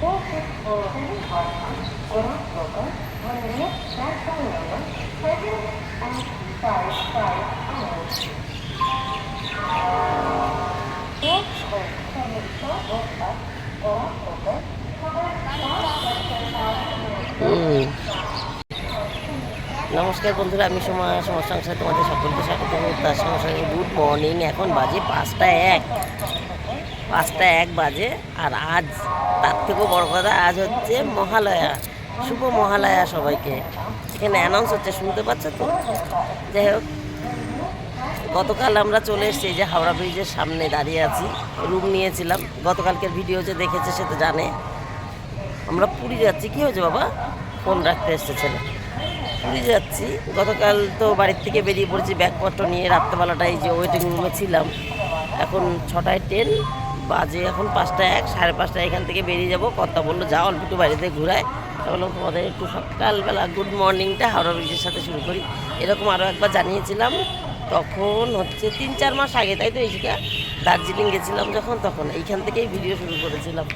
নমস্কার বন্ধুরা, আমি সময় সমস্যার সাথে তোমাদের সকলকে স্বাগত। তার সঙ্গে গুড মর্নিং। এখন বাজে পাঁচটা এক। পাঁচটা এক বাজে, আর আজ তার থেকেও বড় কথা, আজ হচ্ছে মহালয়া, শুভ মহালয়া সবাইকে। এখানে অ্যানাউন্স হচ্ছে, শুনতে পাচ্ছ তো? যাই হোক, গতকাল আমরা চলে এসেছি যে হাওড়া ব্রিজের সামনে দাঁড়িয়ে আছি, রুম নিয়েছিলাম। গতকালকের ভিডিও যে দেখেছে সে তো জানে। আমরা পুরী যাচ্ছি, কী হয়েছে বাবা? ফোন রাখতে এসছে ছেলে। পুরী যাচ্ছি, গতকাল তো বাড়ির থেকে বেরিয়ে পড়েছি, ব্যাগপত্র নিয়ে রাত্রেবেলাটাই যে ওয়েটিং রুমে ছিলাম। এখন ছটায় ট্রেন বাজে, এখন পাঁচটা এক, সাড়ে পাঁচটা এখান থেকে বেরিয়ে যাব। কথা বলল, যাও অল্প একটু বাড়িতে ঘুরায় বললাম, তোমাদের একটু সকালবেলা গুড মর্নিংটা হাওড়া ব্রিজের সাথে শুরু করি। এরকম আরও একবার জানিয়েছিলাম। তখন হচ্ছে তিন, চার মাস আগে, তাই তো এইটা দার্জিলিং গেছিলাম যখন, তখন এইখান থেকেই ভিডিও শুরু করেছিলাম।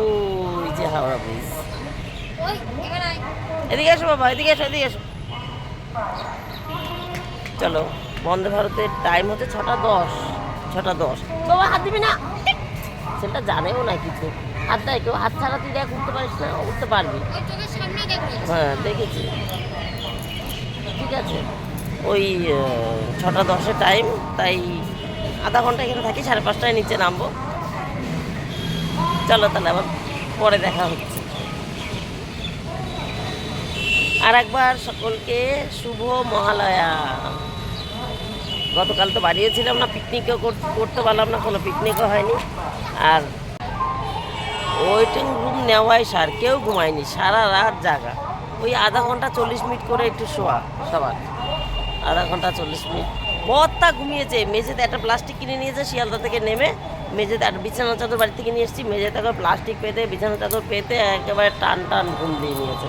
ওই যে হাওড়া ব্রিজ। এদিকে এসো বাবা, এদিকে এসো এদিকে এসো। চলো, বন্দে ভারতের টাইম হচ্ছে ছটা দশ। ছটা দশ। বাবা হাত দিবি না। সেটা জানেও না কিছু। হাত দেয় কেউ হাত ছাড়া তুই দেখ উঠতে পারিস না উঠতে পারবি। হ্যাঁ দেখেছি। ঠিক আছে। ওই ছটা দশের টাইম তাই আধা ঘণ্টা এখানে থাকি সাড়ে পাঁচটায় নিচে নামবো। চলো তাহলে আবার পরে দেখা হচ্ছে। আর একবার সকলকে শুভ মহালয়া। গতকাল তো বাড়িয়েছিলাম না, পিকনিকও করতে পারলাম না, কোনো পিকনিকও হয়নি। আর ওয়েটিং রুম নেওয়াই সার, কেউ ঘুমায়নি, সারা রাত জাগা। ওই আধা ঘণ্টা চল্লিশ মিনিট করে একটু শোয়া সবার। আধা ঘণ্টা চল্লিশ মিনিট। বত্তা ঘুমিয়েছে। মেঝেতে একটা প্লাস্টিক কিনে নিয়েছে, শিয়ালদা থেকে নেমে মেঝেতে একটা বিছানা চাদর বাড়ি থেকে নিয়ে এসেছি। মেঝেতে একবার প্লাস্টিক পেতে, বিছানা চাদর পেতে একেবারে টান টান ঘুম দিয়ে নিয়েছে।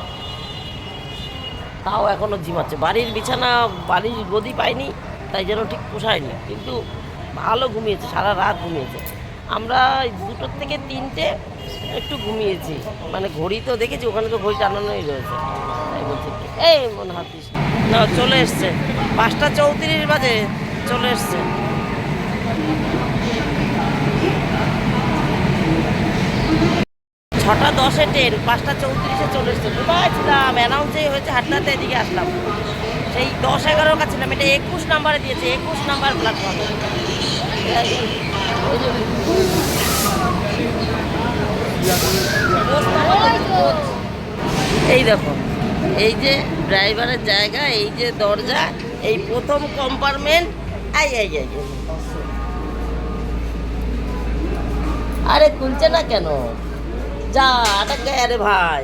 তাও এখনও ঝিমাচ্ছে বাড়ির বিছানা, বাড়ির গদি পাইনি তাই যেন ঠিক পোষায়নি কিন্তু ভালো ঘুমিয়েছে, সারা রাত ঘুমিয়েছে। আমরা দুটোর থেকে তিনটে একটু ঘুমিয়েছি। মানে ঘড়ি তো দেখেছি, ওখানে তো ঘড়ি টানানোই রয়েছে। তাই বলছি এই মনে হাতিস না, চলে এসছে। পাঁচটা চৌত্রিশ বাজে, চলে এসছে। ছটা দশে ট্রেন, পাঁচটা চৌত্রিশে চলে এসছে। কোথায় ছিলাম অ্যানাউন্সেই হয়েছে হাটনাতে এদিকে আসলাম। সেই দশ এগারোর কাছে নাম এটা একুশ নাম্বারে দিয়েছে, একুশ নাম্বার প্ল্যাটফর্ম এই দেখো, এই যে ড্রাইভারের জায়গা, এই যে দরজা, এই প্রথম কম্পার্টমেন্ট আই আই আই। আরে খুলছে না কেন? যা, আটাক আরে ভাই।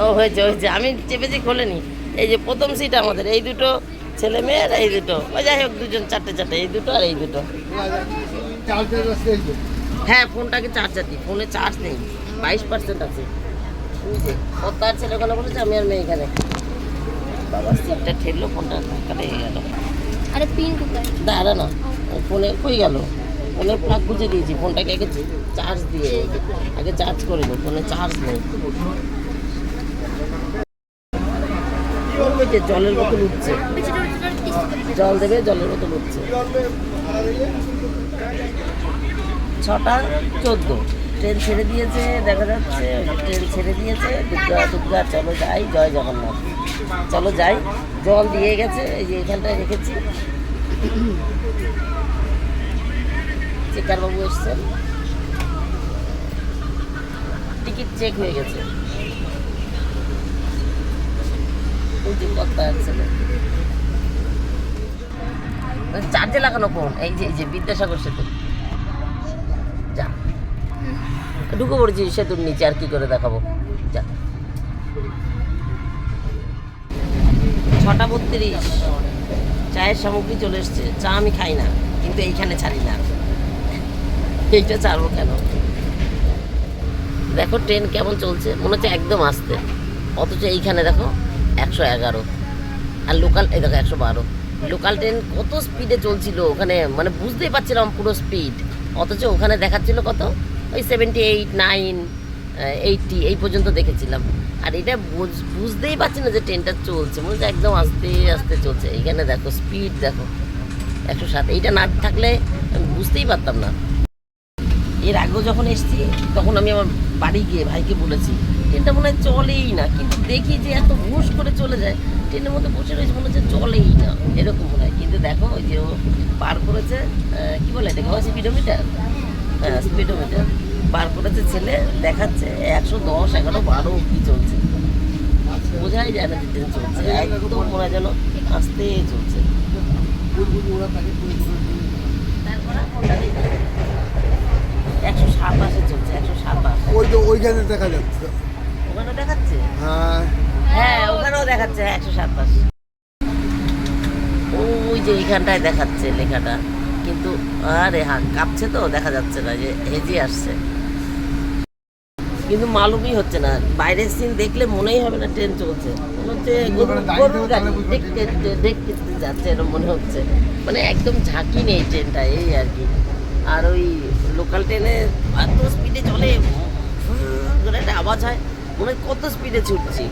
ও, হয়েছে হয়েছে, আমি চেপেছি, খোলেনি। এই যে প্রথম সিট আমাদের এই দুটো ছেলে মেয়ের এই দুটো। ওই যাই হোক দুজন চারটে চারটে এই দুটো আর এই দুটো। হ্যাঁ ফোনটাকে চার্জার দিই ফোনে চার্জ নেই। বাইশ পার্সেন্ট আছে। বুঝছে ও তার ছেলে কথা বলেছে আমি আর মেয়ে এখানে। বাবা সিটটা ঠেললো ফোনটা কাটে গেল। আরে পিন কোথায়? দাঁড়া না ফোনে কই গেল? ফোনের প্লাগ বুঝে দিয়েছি ফোনটাকে আগে চার্জ দিয়ে আগে চার্জ করে নি ফোনে চার্জ নেই। ওই যে জলের বোতল উঠছে। জল দেবে জলের বোতল উঠছে। ছটা চোদ্দ। ট্রেন ছেড়ে দিয়েছে, দেখা যাচ্ছে ট্রেন ছেড়ে দিয়েছে। দুর্গা দুর্গা, চলো যাই, জয় জগন্নাথ। চলো যাই, জল দিয়ে গেছে, এই যে এখানটায় রেখেছি। চেকার বাবু এসছেন। টিকিট চেক হয়ে গেছে। চার্জে লাগানো কোন এই যে এই যে বিদ্যাসাগর সেতু। যা। ঢুকে পড়েছি সেতুর নিচে, আর কি করে দেখাবো? যা। ছটা বত্রিশ। চায়ের সামগ্রী চলে এসছে। চা আমি খাই না, কিন্তু এইখানে ছাড়ি না। এইটা ছাড়বো কেন? দেখো ট্রেন কেমন চলছে? মনে হচ্ছে একদম আসতে। অথচ এইখানে দেখো একশো এগারো। আর লোকাল এই দেখো একশো বারো। লোকাল ট্রেন কত স্পিডে চলছিল ওখানে মানে বুঝতেই পারছিলাম পুরো স্পিড অথচ ওখানে দেখাচ্ছিল কত? ওই সেভেন্টি এইট নাইন এইটটি এই পর্যন্ত দেখেছিলাম। আর এটা বুঝ- বুঝতেই পারছি না যে ট্রেনটা চলছে। মনে হচ্ছে একদম আস্তে আস্তে চলছে। এইখানে দেখো স্পিড দেখো। একশো সাত। এইটা না থাকলে বুঝতেই পারতাম না। এর আগেও যখন এসেছি, তখন আমি আমার বাড়ি গিয়ে ভাইকে বলেছি ট্রেনটা মনে হয় চলেই না, কিন্তু দেখি যে এত হুশ করে চলে যায়, ট্রেনের মধ্যে বসে রয়েছে মনে হচ্ছে চলেই না, এরকম মনে হয়। কিন্তু দেখো, ওই যে ও পার করেছে কি বলে এটাকে? স্পিডোমিটার হ্যাঁ স্পিডোমিটার পার করেছে ছেলে, দেখাচ্ছে একশো দশ, এগারো বারো কি চলছে। বোঝাই যায় না যে ট্রেন চলছে, একদম মনে হয় যেন আসতে চলছে। একশো সাতাশে চলছে, একশো সাতাশ। ওই তো ওইখানে দেখা যাচ্ছে। দেখাচ্ছে? হ্যাঁ। হ্যাঁ ওখানেও দেখাচ্ছে একশো সাতাশ। ওই যে এইখানটায় দেখাচ্ছে লেখাটা। কিন্তু আরে হ্যাঁ কাঁপছে তো দেখা যাচ্ছে না যে হেজি আসছে। কিন্তু মালুমই হচ্ছে না। বাইরের সিন দেখলে মনেই হবে না ট্রেন চলছে। মনে হচ্ছে গরুর- গরুর গাড়ি দেখতে যাচ্ছে এরকম মনে হচ্ছে। মানে একদম ঝাঁকি নেই ট্রেনটা এই আর কি। আর ওই লোকাল ট্রেনে এত স্পিডে চলে করে একটা আওয়াজ হয়। মনে কত স্পিডে ছুটছি?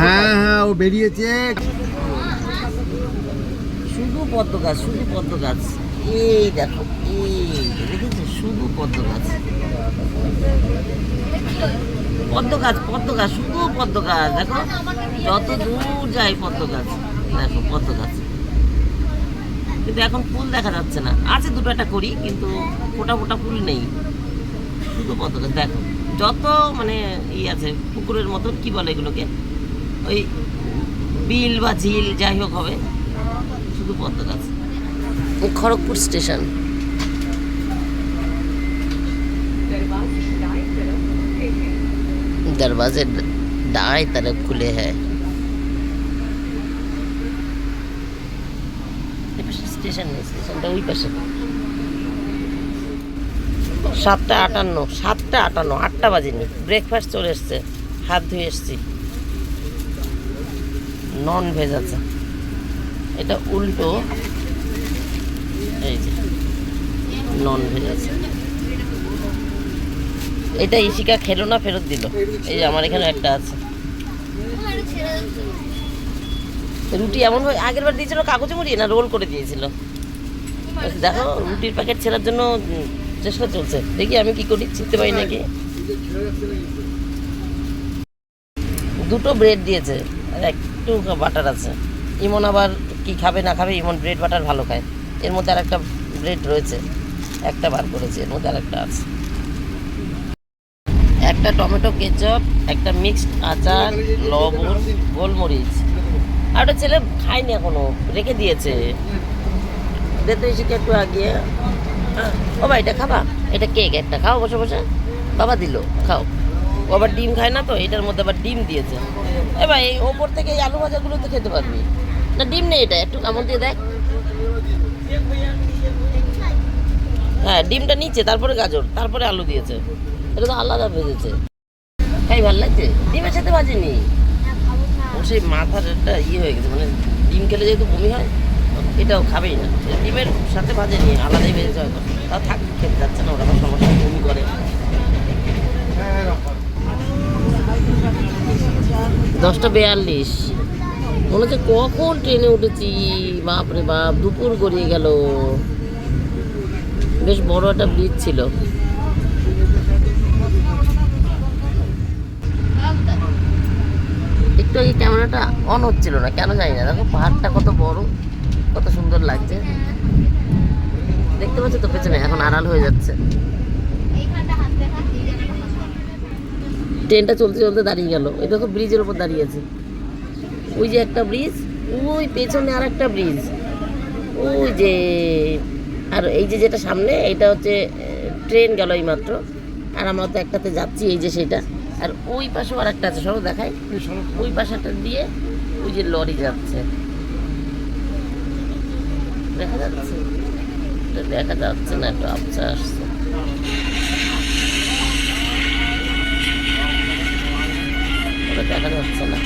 হ্যাঁ হ্যাঁ ও বেরিয়েছে। শুধু পদ্ম গাছ শুধু পদ্ম গাছ। এই দেখো এই দেখেছ? শুধু পদ্ম গাছ। পদ্ম গাছ পদ্ম গাছ শুধু পদ্ম গাছ। দেখো যত দূর যায় পদ্ম গাছ। দেখো পদ্ম গাছ। কিন্তু এখন ফুল দেখা যাচ্ছে না। আছে দুটো একটা করি কিন্তু ফোটা ফোটা ফুল নেই। শুধু পদ্ম গাছ দেখো যত মানে ই আছে পুকুরের মতন কি বলে এগুলোকে ওই বিল বা ঝিল যাই হোক হবে শুধু পদ্ম গাছ খড়গপুর স্টেশন दरवाजे दाएं तरफ खुले हैं স্টেশন নেই স্টেশনটা ওই পাশে সাতটা আটান্ন সাতটা আটান্ন, আটটা বাজেনি। ব্রেকফাস্ট চলে এসছে, হাত ধুয়ে এসছি। নন ভেজ আছে। এটা উল্টো, এই যে নন ভেজ আছে। এটা ইশিকা খেলো না, ফেরত দিল। এই যে আমার এখানে একটা আছে। রুটি এমন হয় আগের বার দিয়েছিল কাগজে মুড়িয়ে না, রোল করে দিয়েছিল। দেখো, রুটির প্যাকেট ছেঁড়ার জন্য চেষ্টা চলছে। দেখি আমি কি করি, চিনতে পারি নাকি? দুটো ব্রেড দিয়েছে, আর একটু বাটার আছে। ইমন আবার কি খাবে না খাবে, ইমন ব্রেড বাটার ভালো খায়। এর মধ্যে আর একটা ব্রেড রয়েছে, একটা বার করেছে, এর মধ্যে আর একটা আছে। একটা টমেটো কেচপ, একটা মিক্সড আচার, লবণ, গোলমরিচ। আর ওটা ছেলে খায়নি এখনও, রেখে দিয়েছে। দে তো এসে একটু আগিয়ে হ্যাঁ, ও ভাই এটা খাবা? এটা কেক একটা। খাও বসে বসে। বাবা দিল খাও। ও আবার ডিম খায় না তো এটার মধ্যে আবার ডিম দিয়েছে। এ ভাই এই ওপর থেকে এই আলু ভাজাগুলো তো খেতে পারবি। না ডিম নেই এটা একটু কামড় দিয়ে দেখ। হ্যাঁ ডিমটা নিচে তারপরে গাজর তারপরে আলু দিয়েছে। এটা তো আলাদা ভেজেছে। খাই ভালো লাগছে? ডিমের সাথে ভাজেনি? ওর সেই মাথার একটা ইয়ে হয়ে গেছে মানে ডিম খেলে যেহেতু বমি হয় এটাও খাবেই না। ডিমের সাথে ভাজে নিয়ে আলাদাই ভেজেছে হয়তো তাও থাক, খেতে যাচ্ছে না, ওরা সমস্যা বমি করে। দশটা বেয়াল্লিশ। মনে হচ্ছে কখন ট্রেনে উঠেছি, বাপ রে বাপ, দুপুর গড়িয়ে গেল। বেশ বড় একটা ব্রিজ ছিল। একটু এই ক্যামেরাটা অন হচ্ছিল না, কেন জানি না। দেখো পাহাড়টা কত বড়। কত সুন্দর লাগছে। দেখতে পাচ্ছ তো পেছনে, এখন আড়াল হয়ে যাচ্ছে। ট্রেনটা চলতে চলতে দাঁড়িয়ে গেল। এই দেখো ব্রিজের উপর দাঁড়িয়ে আছে। ওই যে একটা ব্রিজ ওই পেছনে আর একটা ব্রিজ ওই যে, আর এই যে যেটা সামনে, এটা হচ্ছে ট্রেন গেল এই মাত্র আর আমরা তো একটাতে যাচ্ছি, এই যে সেটা। আর ওই পাশেও আর একটা আছে সব দেখায় ওই পাশাটা দিয়ে ওই যে লরি যাচ্ছে। দেখা যাচ্ছে? এটা দেখা যাচ্ছে না একটু আবছা আসছে। ওটা দেখা যাচ্ছে না।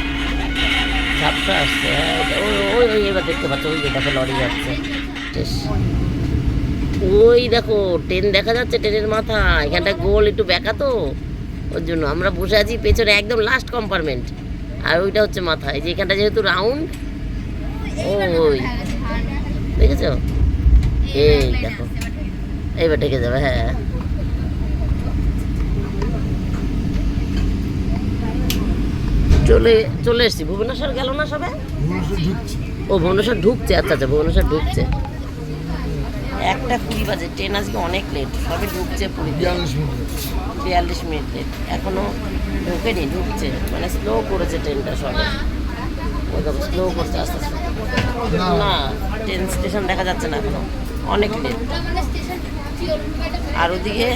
ঝাপসা আসছে হ্যাঁ ওই ওই এবার দেখতে পাচ্ছ ওই যে দেখো লরি যাচ্ছে। ওই দেখো ট্রেন দেখা যাচ্ছে ট্রেনের মাথা এখানটা গোল একটু বেঁকা তো। ওর জন্য আমরা বসে আছি পেছনে একদম লাস্ট কম্পার্টমেন্ট আর ওইটা হচ্ছে মাথা এই যে এখানটা যেহেতু রাউন্ড ওই। দেখেছ এই দেখো। এইবার ঢেকে যাবে হ্যাঁ। চলে চলে এসছি। ভুবনেশ্বর গেল না সবে? ও ভুবনেশ্বর ঢুকছে? আচ্ছা আচ্ছা ভুবনেশ্বর ঢুকছে। একটা কুড়ি বাজে ট্রেন আজকে অনেক লেট সবে ঢুকছে পুরীতে। বিয়াল্লিশ মিনিট। বিয়াল্লিশ মিনিট লেট এখনও ঢুকেনি ঢুকছে। মানে স্লো করেছে ট্রেনটা সবে। ও স্লো করছে আস্তে আস্তে। না। ট্রেন স্টেশন দেখা যাচ্ছে না এখনও। অনেক লেট আর ওদিকে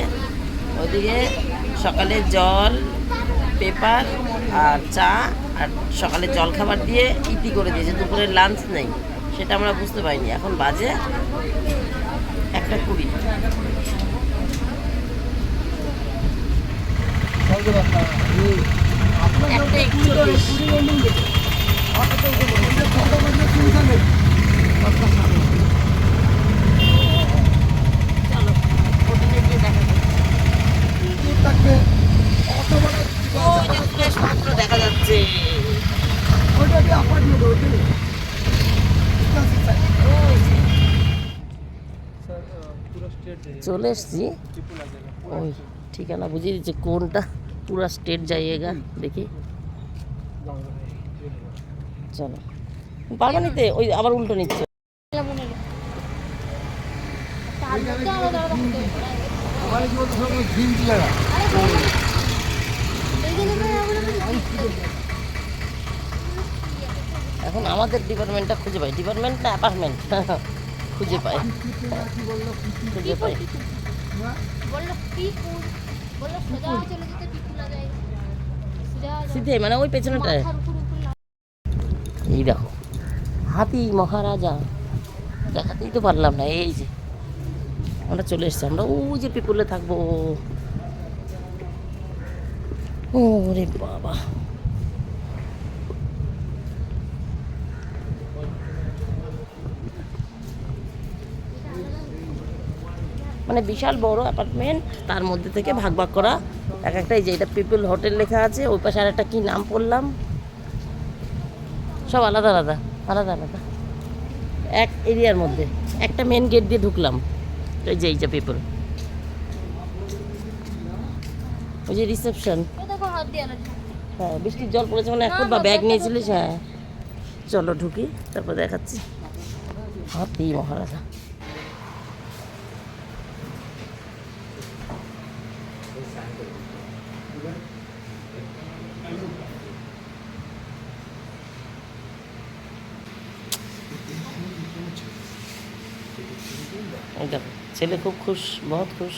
ওদিকে সকালে জল পেপার আর চা আর সকালে জল খাবার দিয়ে ইতি করে দিয়েছে। দুপুরে লাঞ্চ নেই। সেটা আমরা বুঝতে পারিনি। এখন বাজে একটা কুড়ি। একটা গিয়ে দেখা যাচ্ছে চলে এসছি। ওই ঠিকানা বুঝিয়ে দিচ্ছে কোনটা? পুরা স্টেট যাইয়েগা দেখি। চলো পারবা নিতে ওই আবার উল্টো নিচ্ছে। এখন আমাদের ডিপার্টমেন্টটা খুঁজে পাই। ডিপার্টমেন্ট না অ্যাপার্টমেন্ট? খুঁজে পাই। খুঁজে পাই। সিধে মানে ওই পেছনেটায়। এই দেখো হাতি মহারাজা, দেখাতেই তো পারলাম না, এই যে। আমরা চলে এসছি, আমরা ওই যে পিপুলে থাকব। ও রে বাবা। মানে বিশাল বড় অ্যাপার্টমেন্ট, তার মধ্যে থেকে ভাগ ভাগ করা। এক একটা এই যে, এটা পিপল হোটেল লেখা আছে, ওই পাশে আর একটা কী নাম পড়লাম? সব আলাদা আলাদা আলাদা আলাদা। এক এরিয়ার মধ্যে একটা মেন গেট দিয়ে ঢুকলাম। ওই যে এই যে পেপার ওই যে রিসেপশন হ্যাঁ বৃষ্টির জল পড়েছে মানে এখন বা ব্যাগ নিয়েছিলিস হ্যাঁ। চলো ঢুকি তারপর দেখাচ্ছি। হাতি মহারাজা এই দেখো ছেলে খুব খুশ বহুত খুশ।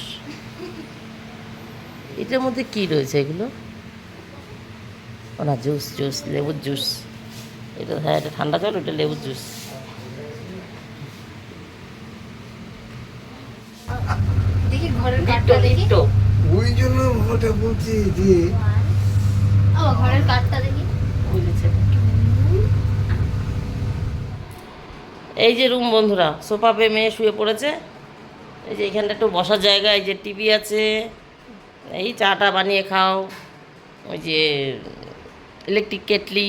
এটার মধ্যে কি রয়েছে এগুলো? না জুস জুস লেবুর জুস। এটা হ্যাঁ এটা ঠান্ডা জল ওটা লেবুর জুস। দেখি ঘরের কাঠটা দেখি। লিট্টো ওই জন্য ওটা বলছি যে ঘরের কাঠটা দেখি। বুঝেছে এই যে রুম বন্ধুরা সোফা পে মেয়ে শুয়ে পড়েছে। এই যে এখানটা একটু বসার জায়গা, এই যে টিভি আছে, এই চাটা বানিয়ে খাও, ওই যে ইলেকট্রিক কেটলি,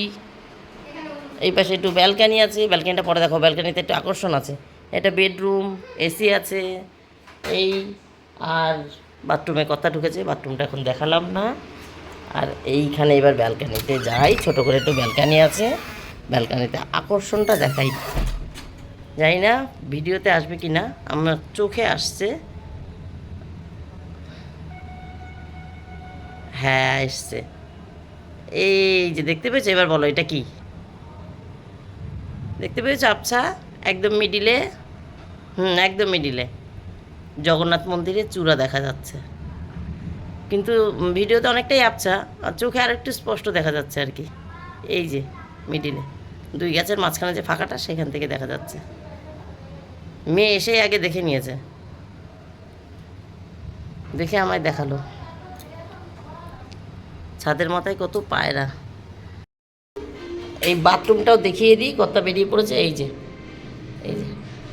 এই পাশে একটু ব্যালকানি আছে ব্যালকানিটা পরে দেখো ব্যালকানিতে একটু আকর্ষণ আছে, এটা বেডরুম এসি আছে, এই, আর বাথরুমে কথা ঢুকেছে বাথরুমটা এখন দেখালাম না, আর এইখানে এবার ব্যালকানিতে যাই, ছোট করে একটু ব্যালকানি আছে ব্যালকানিতে আকর্ষণটা দেখাই। জানি না ভিডিওতে আসবে কি না আমার চোখে আসছে। হ্যাঁ এসছে এই যে দেখতে পেয়েছ? এবার বলো, এটা কি? দেখতে পেয়েছ আবছা? একদম মিডিলে। হুম, একদম মিডিলে। জগন্নাথ মন্দিরের চূড়া দেখা যাচ্ছে। কিন্তু ভিডিওতে অনেকটাই আবছা, আর চোখে আর একটু স্পষ্ট দেখা যাচ্ছে আর কি। এই যে, মিডিলে। দুই গাছের মাঝখানে যে ফাঁকাটা, সেখান থেকে দেখা যাচ্ছে। মেয়ে এসেই আগে দেখে নিয়েছে। দেখে আমায় দেখাল। ছাদের মাথায় কত পায়রা। এই বাথরুমটাও দেখিয়ে দিই কত বেরিয়ে পড়েছে, এই যে এই যে।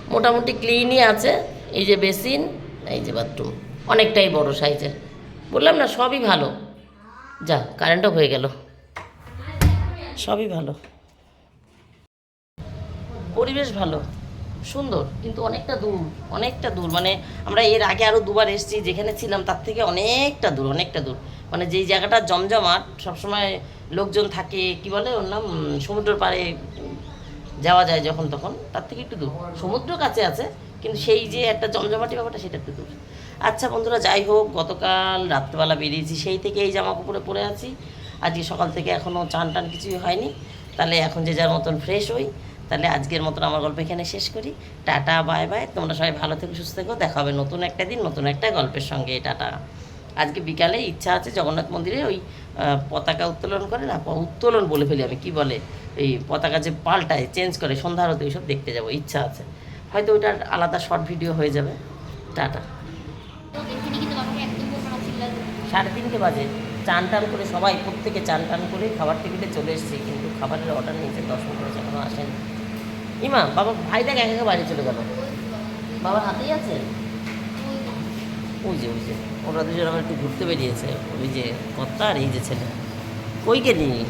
মোটামুটি ক্লিনই আছে, এই যে বেসিন, এই যে বাথরুম। অনেকটাই বড় সাইজের বললাম না, সবই ভালো। যা কারেন্টও হয়ে গেল। সবই ভালো। পরিবেশ ভালো। সুন্দর, কিন্তু অনেকটা দূর অনেকটা দূর। মানে আমরা এর আগে আরও দুবার এসেছি, যেখানে ছিলাম তার থেকে অনেকটা দূর অনেকটা দূর। মানে যেই জায়গাটা জমজমাট, সবসময় লোকজন থাকে, কি বলে ওর নাম? সমুদ্রের পাড়ে যাওয়া যায় যখন তখন, তার থেকে একটু দূর। সমুদ্র কাছে আছে, কিন্তু সেই যে একটা জমজমাটি ব্যাপারটা, সেটা একটু দূর। আচ্ছা বন্ধুরা, যাই হোক, গতকাল রাত্রেবেলা বেরিয়েছি, সেই থেকে এই জামা কাপড়ে পরে আছি। আজকে সকাল থেকে এখনও চান টান কিছুই হয়নি। তাহলে এখন যে যার মতন ফ্রেশ হই তাহলে আজকের মতন আমার গল্প এখানে শেষ করি। Tata, bye bye. তোমরা সবাই ভালো থেকো, সুস্থ থেকো। দেখা হবে নতুন একটা দিন, নতুন একটা গল্পের সঙ্গে। টাটা। আজকে বিকালে ইচ্ছা আছে জগন্নাথ মন্দিরে ওই পতাকা উত্তোলন করে না উত্তোলন বলে ফেলি আমি, কি বলে? এই পতাকা যে পাল্টায় চেঞ্জ করে, সন্ধ্যা আরতি ওইসব দেখতে যাব, ইচ্ছা আছে। হয়তো ওইটার আলাদা শর্ট ভিডিও হয়ে যাবে। টাটা। সাড়ে তিনটে বাজে। চান টান করে সবাই, প্রত্যেকে চান টান করে খাবার টেবিলে চলে এসেছি, কিন্তু খাবারের অর্ডার নিয়েছে দশ মিনিট হয়েছে এখনও আসেনি। ইমা, বাবা ভাই দেখ একা বাড়ি চলে গেল। বাবার হাতেই আছে? ওই যে ওই যে, ওরা দুজন আমার একটু ঘুরতে বেরিয়েছে। ওই যে কর্তা আর এই যে ছেলে। কই গেলি?